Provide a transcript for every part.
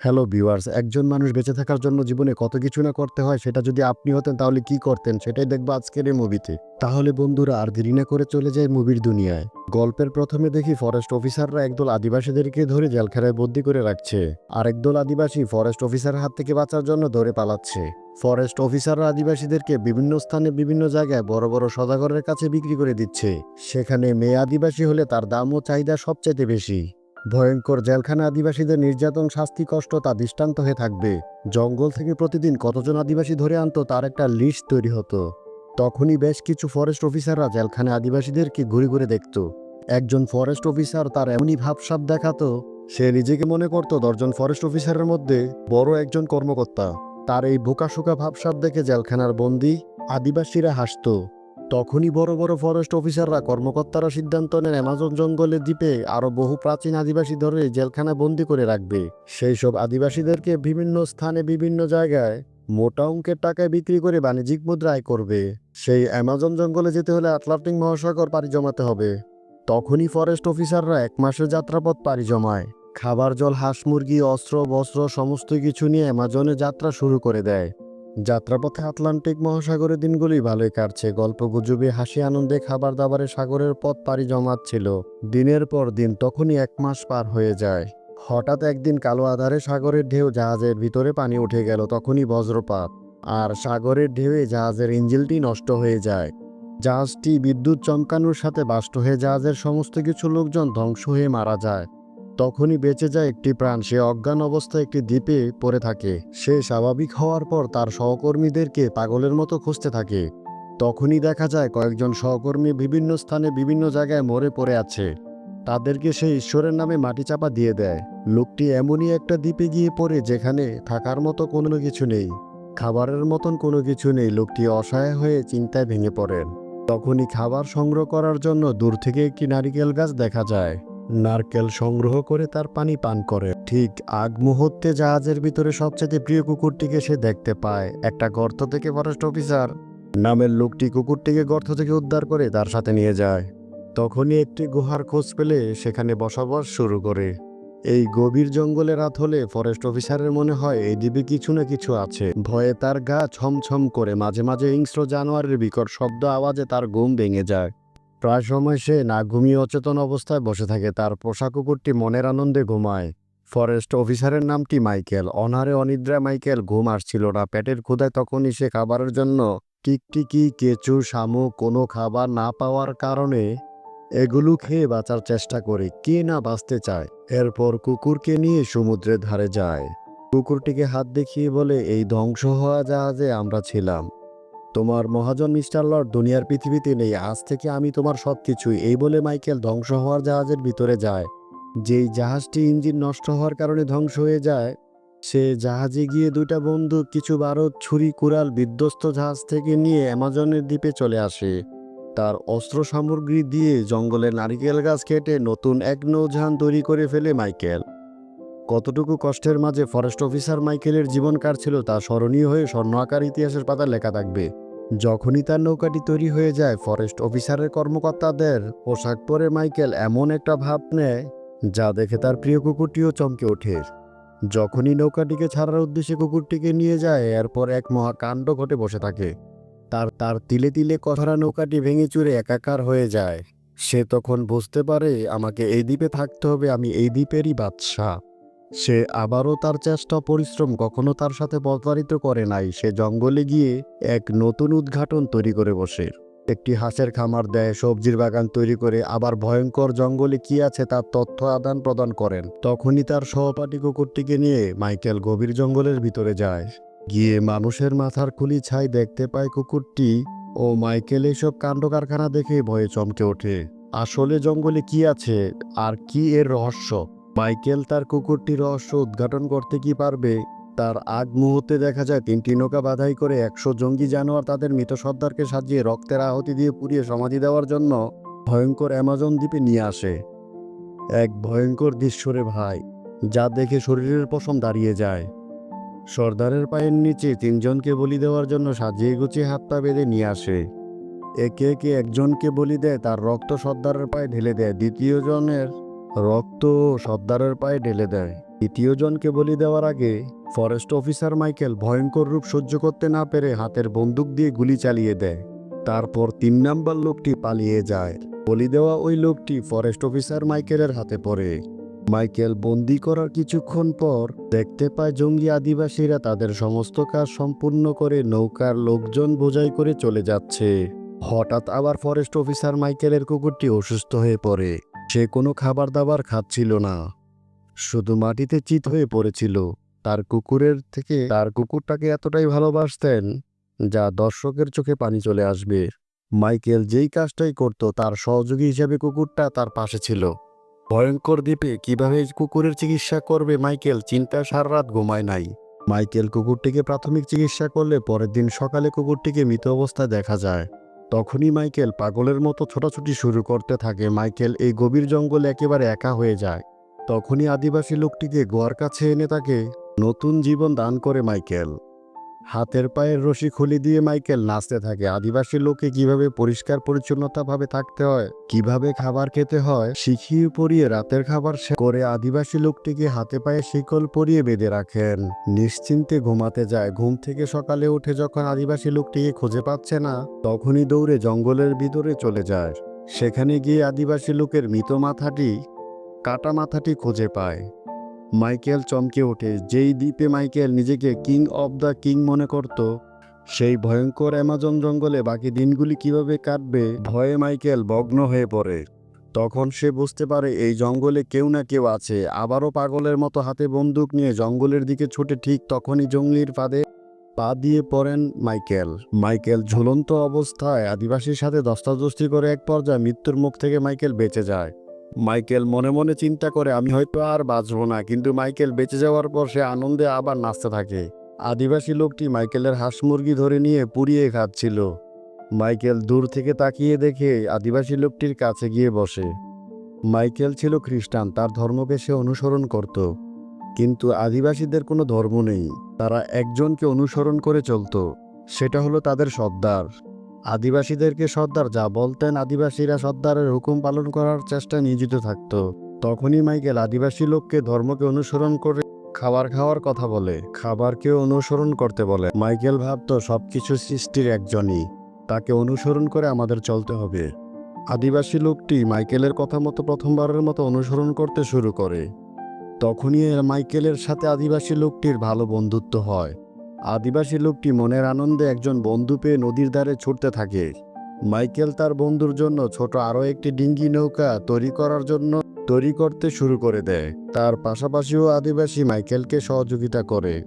Hello viewers একজন মানুষ বেঁচে থাকার জন্য জীবনে কত কিছু না করতে হয়, সেটা যদি আপনি হতেন তাহলে কি করতেন সেটাই দেখব আজকের এই মুভিতে তাহলে বন্ধুরা, আর দেরি না করে চলে যায় মুভির দুনিয়ায়। গল্পের প্রথমে দেখি ফরেস্ট অফিসাররা একদল আদিবাসীদেরকে ধরে জেলখানায় বন্দি করে রাখছে। আর একদল আদিবাসী ফরেস্ট অফিসারের হাত থেকে বাঁচার জন্য ধরে পালাচ্ছে। ফরেস্ট অফিসাররা আদিবাসীদেরকে বিভিন্ন স্থানে বিভিন্ন জায়গায় বড় বড় সদাগরের কাছে বিক্রি করে দিচ্ছে। সেখানে মেয়ে আদিবাসী হলে তার দাম ও চাহিদা সবচাইতে বেশি। ভয়ঙ্কর জেলখানা আদিবাসীদের নির্যাতন, শাস্তি, কষ্ট তা দৃষ্টান্ত হয়ে থাকবে। জঙ্গল থেকে প্রতিদিন কতজন আদিবাসী ধরে আনতো তার একটা লিস্ট তৈরি হতো। তখনই বেশ কিছু ফরেস্ট অফিসাররা জেলখানে আদিবাসীদেরকে ঘুরে ঘুরে দেখত। একজন ফরেস্ট অফিসার তার এমনই ভাবসাব দেখাতো, সে নিজেকে মনে করত দশজন ফরেস্ট অফিসারের মধ্যে বড় একজন কর্মকর্তা। তার এই বোকাশোকা ভাবসাব দেখে জেলখানার বন্দি আদিবাসীরা হাসতো। তখনই বড় বড় ফরেস্ট অফিসাররা কর্মকর্তারা সিদ্ধান্ত নেন অ্যামাজন জঙ্গলের দ্বীপে আরও বহু প্রাচীন আদিবাসী ধরে জেলখানা বন্দি করে রাখবে। সেই সব আদিবাসীদেরকে বিভিন্ন স্থানে, বিভিন্ন জায়গায় মোটা অঙ্কের টাকায় বিক্রি করে বাণিজ্যিক মুদ্রা আয় করবে। সেই অ্যামাজন জঙ্গলে যেতে হলে আটলান্টিক মহাসাগর পাড়ি জমাতে হবে। তখনই ফরেস্ট অফিসাররা এক মাসের যাত্রাপথ পাড়ি জমায়। খাবার, জল, হাঁস, মুরগি, অস্ত্র, বস্ত্র, সমস্ত কিছু নিয়ে অ্যামাজনে যাত্রা শুরু করে দেয়। যাত্রাপথে আটলান্টিক মহাসাগরের দিনগুলি ভালোই কাটছে। গল্প গুজবে, হাসি, আনন্দে খাবার দাবারে সাগরের পথ পাড়ি জমাচ্ছিল। দিনের পর দিন তখনই এক মাস পার হয়ে যায়। হঠাৎ একদিন কালো আধারে সাগরের ঢেউ জাহাজের ভিতরে পানি উঠে গেল, তখনই বজ্রপাত। আর সাগরের ঢেউয়ে জাহাজের ইঞ্জিলটি নষ্ট হয়ে যায়। জাহাজটি বিদ্যুৎ চমকানোর সাথে বাষ্ট হয়ে জাহাজের সমস্ত কিছু লোকজন ধ্বংস হয়ে মারা যায়। তখনই বেঁচে যায় একটি প্রাণ। সে অজ্ঞান অবস্থায় একটি দ্বীপে পড়ে থাকে। সে স্বাভাবিক হওয়ার পর তার সহকর্মীদেরকে পাগলের মতো খুঁজতে থাকে। তখনই দেখা যায় কয়েকজন সহকর্মী বিভিন্ন স্থানে বিভিন্ন জায়গায় মরে পড়ে আছে। তাদেরকে সে ঈশ্বরের নামে মাটি চাপা দিয়ে দেয়। লোকটি এমনই একটা দ্বীপে গিয়ে পড়ে যেখানে থাকার মতো কোনো কিছু নেই। খাবারের মতন কোনো কিছু নেই। লোকটি অসহায় হয়ে চিন্তায় ভেঙে পড়েন তখনই খাবার সংগ্রহ করার জন্য দূর থেকে একটি নারিকেল গাছ দেখা যায়। নারকেল সংগ্রহ করে তার পানি পান করে। ঠিক আগ মুহূর্তে জাহাজের ভিতরে সবচেয়ে প্রিয় কুকুরটিকে সে দেখতে পায়। একটা গর্ত থেকে ফরেস্ট অফিসার নামের লোকটি কুকুরটিকে গর্ত থেকে উদ্ধার করে তার সাথে নিয়ে যায়। তখনই একটি গুহার খোঁজ পেলে সেখানে বসবাস শুরু করে। এই গভীর জঙ্গলে রাত হলে ফরেস্ট অফিসারের মনে হয় এই দ্বীপে কিছু না কিছু আছে। ভয়ে তার গা ছমছম করে মাঝে মাঝে হিংস্র জানোয়ারের বিকট শব্দ আওয়াজে তার ঘুম ভেঙে যায়। প্রায় সময় সে না ঘুমিয়ে অচেতন অবস্থায় বসে থাকে। তার পোষা কুকুরটি মনের আনন্দে ঘুমায়। ফরেস্ট অফিসারের নামটি মাইকেল। অনারে অনিদ্রা মাইকেল ঘুম আসছিল না। পেটের ক্ষুধায় তখনই সে খাবারের জন্য টিকটিকি, কেঁচু, শামুক, কোনো খাবার না পাওয়ার কারণে এগুলো খেয়ে বাঁচার চেষ্টা করে। কে না বাঁচতে চায়? এরপর কুকুরকে নিয়ে সমুদ্রের ধারে যায়। কুকুরটিকে হাত দেখিয়ে বলে, এই ধ্বংস হওয়া জাহাজে আমরা ছিলাম। তোমার মহাজন মিস্টার লর্ড দুনিয়ার পৃথিবীতে নেই, আজ থেকে আমি তোমার সব কিছুই এই বলে মাইকেল ধ্বংস হওয়ার জাহাজের ভিতরে যায়। যেই জাহাজটি ইঞ্জিন নষ্ট হওয়ার কারণে ধ্বংস হয়ে যায়, সে জাহাজে গিয়ে দুইটা বন্ধু কিছু বারদ, ছুরি, কুড়াল, বিধ্বস্ত জাহাজ থেকে নিয়ে অ্যামাজনের দ্বীপে চলে আসে। তার অস্ত্র সামগ্রী দিয়ে জঙ্গলে নারিকেল গাছ কেটে নতুন এক নৌজাহান তৈরি করে ফেলে মাইকেল। কতটুকু কষ্টের মাঝে ফরেস্ট অফিসার মাইকেলের জীবন কাটছিল তা স্মরণীয় হয়ে স্বর্ণ আকার ইতিহাসের পাতা লেখা থাকবে। যখনই তার নৌকাটি তৈরি হয়ে যায় ফরেস্ট অফিসারের কর্মকর্তাদের পোশাক পরে মাইকেল এমন একটা ভাব নেয়, যা দেখে তার প্রিয় কুকুরটিও চমকে ওঠে। যখনই নৌকাটিকে ছাড়ার উদ্দেশ্যে কুকুরটিকে নিয়ে যায়, এরপর এক মহাকাণ্ড ঘটে বসে থাকে। তার তার তিলে তিলে কথরা নৌকাটি ভেঙে চুরে একাকার হয়ে যায়। সে তখন বুঝতে পারে, আমাকে এই দ্বীপে থাকতে হবে, আমি এই দ্বীপেরই বাদশাহ। সে আবারও তার চেষ্টা পরিশ্রম কখনো তার সাথে প্রতারিত করে নাই। সে জঙ্গলে গিয়ে এক নতুন উদ্ঘাটন তৈরি করে বসে। একটি হাঁসের খামার দেয়, সবজির বাগান তৈরি করে। আবার ভয়ঙ্কর জঙ্গলে কি আছে তার তথ্য আদান প্রদান করেন। তখনই তার সহপাঠী কুকুরটিকে নিয়ে মাইকেল গভীর জঙ্গলের ভিতরে যায়। গিয়ে মানুষের মাথার খুলি ছাই দেখতে পায় কুকুরটি ও মাইকেল এসব কাণ্ড কারখানা দেখে ভয়ে চমকে ওঠে। আসলে জঙ্গলে কি আছে আর কি এর রহস্য? মাইকেল তার কুকুরটি রহস্য উদ্ঘাটন করতে কি পারবে? তার আগ মুহূর্তে দেখা যায় তিনটি নৌকা বাধাই করে একশো জঙ্গি জানোয়ার তাদের মৃত সর্দারকে সাজিয়ে রক্তের আহতি দিয়ে পুড়িয়ে সমাধি দেওয়ার জন্য ভয়ঙ্কর অ্যামাজন দ্বীপে নিয়ে আসে। এক ভয়ঙ্কর দৃশ্যরে ভাই, যা দেখে শরীরের পশম দাঁড়িয়ে যায়। সর্দারের পায়ের নিচে তিনজনকে বলি দেওয়ার জন্য সাজিয়ে গুছিয়ে হাত পা বেঁধে নিয়ে আসে। একে একে একজনকে বলি দেয় তার রক্ত সর্দারের পায়ে ঢেলে দেয় দ্বিতীয় জনের রক্ত সর্দারের পায়ে ঢেলে দেয়। তৃতীয় জনকে বলি দেওয়ার আগে ফরেস্ট অফিসার মাইকেল ভয়ঙ্কর রূপ সহ্য করতে না পেরে হাতের বন্দুক দিয়ে গুলি চালিয়ে দেয়। তারপর তিন নাম্বার লোকটি পালিয়ে যায়। বলি দেওয়া ওই লোকটি ফরেস্ট অফিসার মাইকেলের হাতে পড়ে। মাইকেল বন্দি করার কিছুক্ষণ পর দেখতে পায় জঙ্গি আদিবাসীরা তাদের সমস্ত কাজ সম্পূর্ণ করে নৌকার লোকজন বোঝাই করে চলে যাচ্ছে। হঠাৎ আবার ফরেস্ট অফিসার মাইকেলের কুকুরটি অসুস্থ হয়ে পড়ে। সে কোনো খাবার দাবার খাচ্ছিল না। শুধু মাটিতে চিত হয়ে পড়েছিল। তার কুকুরের থেকে তার কুকুরটাকে এতটাই ভালোবাসতেন, যা দর্শকের চোখে পানি চলে আসবে। মাইকেল যেই কাজটাই করত, তার সহযোগী হিসেবে কুকুরটা তার পাশে ছিল। ভয়ঙ্কর দ্বীপে কীভাবে কুকুরের চিকিৎসা করবে মাইকেল চিন্তা সারা রাত ঘুমায় নাই। মাইকেল কুকুরটিকে প্রাথমিক চিকিৎসা করলে পরের দিন সকালে কুকুরটিকে মৃত অবস্থায় দেখা যায়। তখনই মাইকেল পাগলের মতো ছোটাছুটি শুরু করতে থাকে। মাইকেল এই গভীর জঙ্গলে একেবারে একা হয়ে যায়। তখনই আদিবাসী লোকটিকে গোয়ার কাছে এনে তাকে নতুন জীবন দান করে মাইকেল। হাতের পায়ের রশি খুলি দিয়ে মাইকেল নাচতে থাকে। আদিবাসী লোকে কীভাবে পরিষ্কার পরিচ্ছন্নতাভাবে থাকতে হয়, কীভাবে খাবার খেতে হয়, শিখিয়ে পরিয়ে রাতের খাবার করে আদিবাসী লোকটিকে হাতে পায়ে শিকল পরিয়ে বেঁধে রাখেন। নিশ্চিন্তে ঘুমাতে যায়। ঘুম থেকে সকালে উঠে যখন আদিবাসী লোকটিকে খুঁজে পাচ্ছে না, তখনই দৌড়ে জঙ্গলের ভিতরে চলে যায়। সেখানে গিয়ে আদিবাসী লোকের মৃত মাথাটি, কাটা মাথাটি খুঁজে পায়। মাইকেল চমকে ওঠে। যেই দ্বীপে মাইকেল নিজেকে কিং অব দ্য কিং মনে করত, সেই ভয়ঙ্কর অ্যামাজন জঙ্গলে বাকি দিনগুলি কীভাবে কাটবে ভয়ে মাইকেল ভগ্ন হয়ে পড়ে। তখন সে বুঝতে পারে এই জঙ্গলে কেউ না কেউ আছে। আবারও পাগলের মতো হাতে বন্দুক নিয়ে জঙ্গলের দিকে ছুটে ঠিক তখনই জঙ্গলির ফাঁদে পা দিয়ে পড়েন মাইকেল। মাইকেল ঝুলন্ত অবস্থায় আদিবাসীর সাথে দস্তাদস্তি করে এক পর্যায়ে মৃত্যুর মুখ থেকে মাইকেল বেঁচে যায়। মাইকেল মনে মনে চিন্তা করে, আমি হয়তো আর বাঁচব না। কিন্তু মাইকেল বেঁচে যাওয়ার পর সে আনন্দে আবার নাচতে থাকে। আদিবাসী লোকটি মাইকেলের হাঁস মুরগি ধরে নিয়ে পুড়িয়ে খাচ্ছিল। মাইকেল দূর থেকে তাকিয়ে দেখে আদিবাসী লোকটির কাছে গিয়ে বসে। মাইকেল ছিল খ্রিস্টান, তার ধর্মকে সে অনুসরণ করত। কিন্তু আদিবাসীদের কোনো ধর্ম নেই। তারা একজনকে অনুসরণ করে চলতো। সেটা হলো তাদের সর্দার। আদিবাসীদেরকে সর্দার যা বলতেন আদিবাসীরা সর্দারের হুকুম পালন করার চেষ্টায় নিয়োজিত থাকত। তখনই মাইকেল আদিবাসী লোককে ধর্মকে অনুসরণ করে খাবার খাওয়ার কথা বলে খাবারকে অনুসরণ করতে বলে। মাইকেল ভাবতো, সবকিছু সৃষ্টির একজনই। তাকে অনুসরণ করে আমাদের চলতে হবে। আদিবাসী লোকটি মাইকেলের কথা মতো প্রথমবারের মতো অনুসরণ করতে শুরু করে। তখনই মাইকেলের সাথে আদিবাসী লোকটির ভালো বন্ধুত্ব হয়। আদিবাসী লোকটি মনের আনন্দে একজন বন্ধু পেয়ে নদীর ধারে ছুটতে থাকে। মাইকেল তার বন্ধুর জন্য ছোট আরও একটি ডিঙ্গি নৌকা তৈরি করার জন্য তৈরি করতে শুরু করে দেয়। তার পাশাপাশিও আদিবাসী মাইকেলকে সহযোগিতা করে।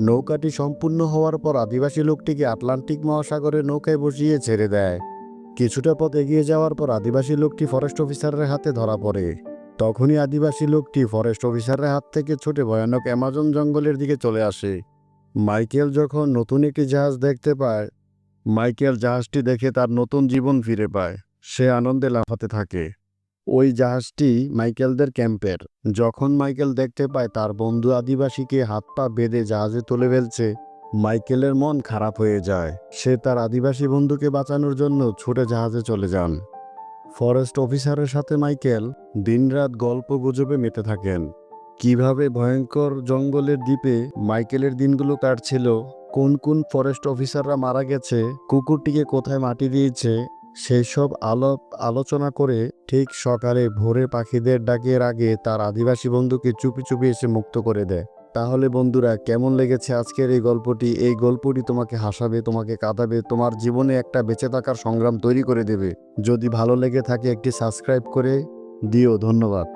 নৌকাটি সম্পূর্ণ হওয়ার পর আদিবাসী লোকটিকে আটলান্টিক মহাসাগরে নৌকায় বসিয়ে ছেড়ে দেয়। কিছুটা পথ এগিয়ে যাওয়ার পর আদিবাসী লোকটি ফরেস্ট অফিসারের হাতে ধরা পড়ে। তখনই আদিবাসী লোকটি ফরেস্ট অফিসারের হাত থেকে ছুটে ভয়ানক অ্যামাজন জঙ্গলের দিকে চলে আসে। মাইকেল যখন নতুন একটি জাহাজ দেখতে পায়, মাইকেল জাহাজটি দেখে তার নতুন জীবন ফিরে পায়। সে আনন্দে লাফাতে থাকে। ওই জাহাজটি মাইকেলদের ক্যাম্পের। যখন মাইকেল দেখতে পায় তার বন্ধু আদিবাসীকে হাত পা বেঁধে জাহাজে তুলে ফেলছে, মাইকেলের মন খারাপ হয়ে যায়। সে তার আদিবাসী বন্ধুকে বাঁচানোর জন্য ছুটে জাহাজে চলে যান। ফরেস্ট অফিসারের সাথে মাইকেল দিনরাত গল্প গুজবে মেতে থাকেন। কীভাবে ভয়ঙ্কর জঙ্গলের দ্বীপে মাইকেলের দিনগুলো কাটছিল, কোন কোন ফরেস্ট অফিসাররা মারা গেছে, কুকুরটিকে কোথায় মাটি দিয়েছে সেই সব আলাপ আলোচনা করে ঠিক সকালে ভোরে পাখিদের ডাকের আগে তার আদিবাসী বন্ধুকে চুপি চুপি এসে মুক্ত করে দেয়। তাহলে বন্ধুরা, কেমন লেগেছে আজকের এই গল্পটি? এই গল্পটি তোমাকে হাসাবে, তোমাকে কাঁদাবে, তোমার জীবনে একটা বেঁচে থাকার সংগ্রাম তৈরি করে দেবে। যদি ভালো লেগে থাকে একটি সাবস্ক্রাইব করে দিও, ধন্যবাদ।